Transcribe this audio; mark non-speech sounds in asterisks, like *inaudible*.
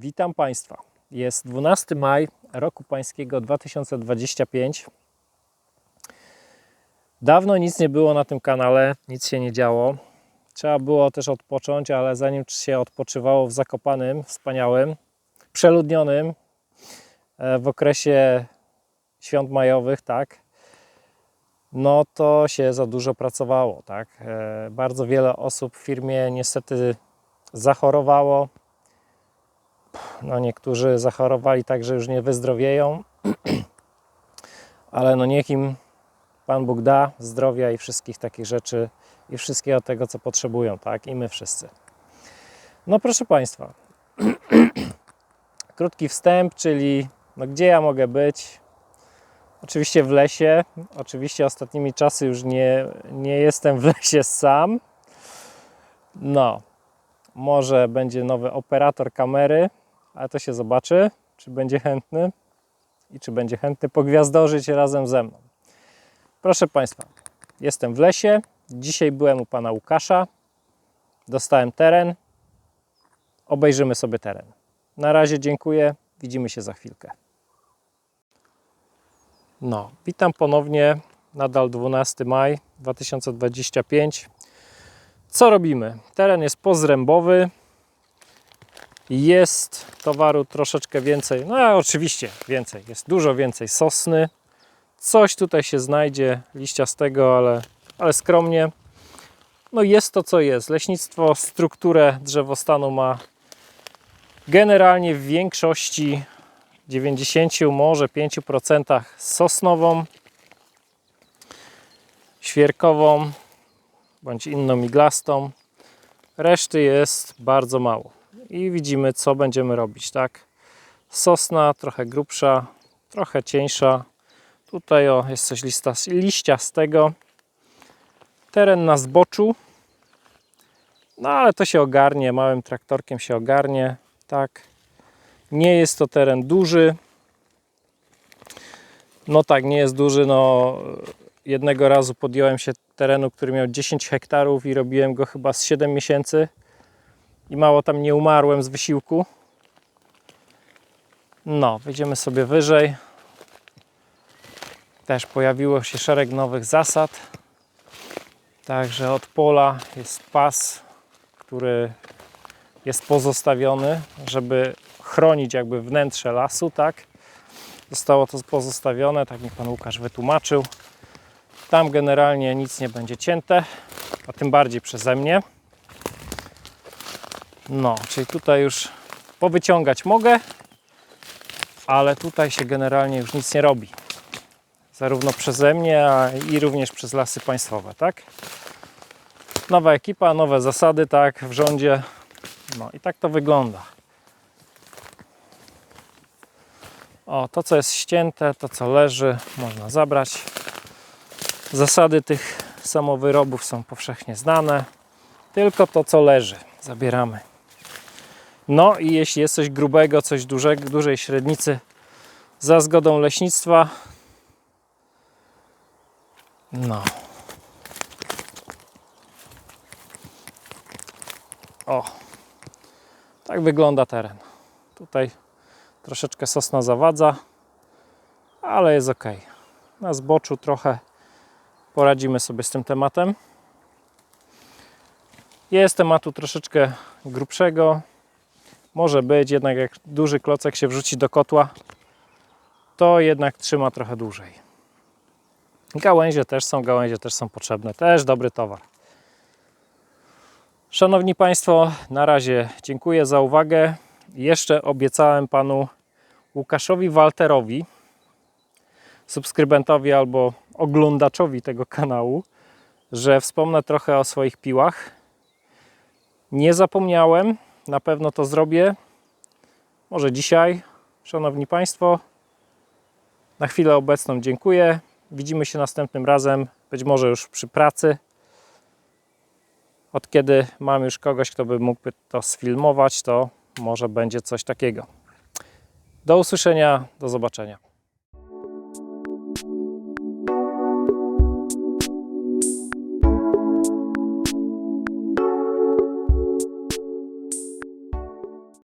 Witam Państwa. Jest 12 maj roku pańskiego 2025. Dawno nic nie było na tym kanale, nic się nie działo. Trzeba było też odpocząć, ale zanim się odpoczywało w Zakopanym, wspaniałym, przeludnionym e, w okresie świąt majowych, tak, no to się za dużo pracowało, tak. E, Bardzo wiele osób w firmie niestety zachorowało. No niektórzy zachorowali tak, że już nie wyzdrowieją, *clears throat* ale no niech im Pan Bóg da zdrowia i wszystkich takich rzeczy i wszystkiego tego, co potrzebują, tak? I my wszyscy. No proszę Państwa, *clears throat* krótki wstęp, czyli no gdzie ja mogę być? Oczywiście w lesie. Oczywiście ostatnimi czasy już nie, nie jestem w lesie sam. No, może będzie nowy operator kamery, ale to się zobaczy, czy będzie chętny i czy będzie chętny pogwiazdorzyć razem ze mną. Proszę Państwa, jestem w lesie. Dzisiaj byłem u pana Łukasza. Dostałem teren. Obejrzymy sobie teren. Na razie dziękuję. Widzimy się za chwilkę. No, witam ponownie. Nadal 12 maj 2025. Co robimy? Teren jest pozrębowy. Jest towaru troszeczkę więcej. No oczywiście więcej. Jest dużo więcej sosny. Coś tutaj się znajdzie liściastego, ale, ale skromnie. No jest to co jest. Leśnictwo strukturę drzewostanu ma generalnie w większości 90, może 5% sosnową, świerkową bądź inną iglastą. Reszty jest bardzo mało. I widzimy co będziemy robić, tak? Sosna trochę grubsza, trochę cieńsza. Tutaj o, jest coś lista, liściastego. Teren na zboczu. No ale to się ogarnie, małym traktorkiem się ogarnie, tak. Nie jest to teren duży. No tak, nie jest duży, no jednego razu podjąłem się terenu, który miał 10 hektarów i robiłem go chyba z 7 miesięcy i mało tam nie umarłem z wysiłku. No, wejdziemy sobie wyżej. Też pojawiło się szereg nowych zasad. Także od pola jest pas, który jest pozostawiony, żeby chronić jakby wnętrze lasu, tak? Zostało to pozostawione, tak mi pan Łukasz wytłumaczył. Tam generalnie nic nie będzie cięte, a tym bardziej przeze mnie. No, czyli tutaj już powyciągać mogę, ale tutaj się generalnie już nic nie robi. Zarówno przeze mnie, a i również przez lasy państwowe, tak? Nowa ekipa, nowe zasady, tak, w rządzie. No i tak to wygląda. O, to co jest ścięte, to co leży, można zabrać. Zasady tych samowyrobów są powszechnie znane. Tylko to co leży zabieramy. No i jeśli jest coś grubego, coś dużego, dużej średnicy za zgodą leśnictwa, no. O, tak wygląda teren. Tutaj troszeczkę sosna zawadza, ale jest ok. Na zboczu trochę poradzimy sobie z tym tematem. Jest tematu troszeczkę grubszego. Może być, jednak jak duży klocek się wrzuci do kotła, to jednak trzyma trochę dłużej. Gałęzie też są, gałęzie też są potrzebne. Też dobry towar. Szanowni Państwo, na razie dziękuję za uwagę. Jeszcze obiecałem panu Łukaszowi Walterowi, subskrybentowi albo oglądaczowi tego kanału, że wspomnę trochę o swoich piłach. Nie zapomniałem, na pewno to zrobię. Może dzisiaj, Szanowni Państwo, na chwilę obecną dziękuję. Widzimy się następnym razem, być może już przy pracy. Od kiedy mam już kogoś, kto by mógł to sfilmować, to może będzie coś takiego. Do usłyszenia, do zobaczenia.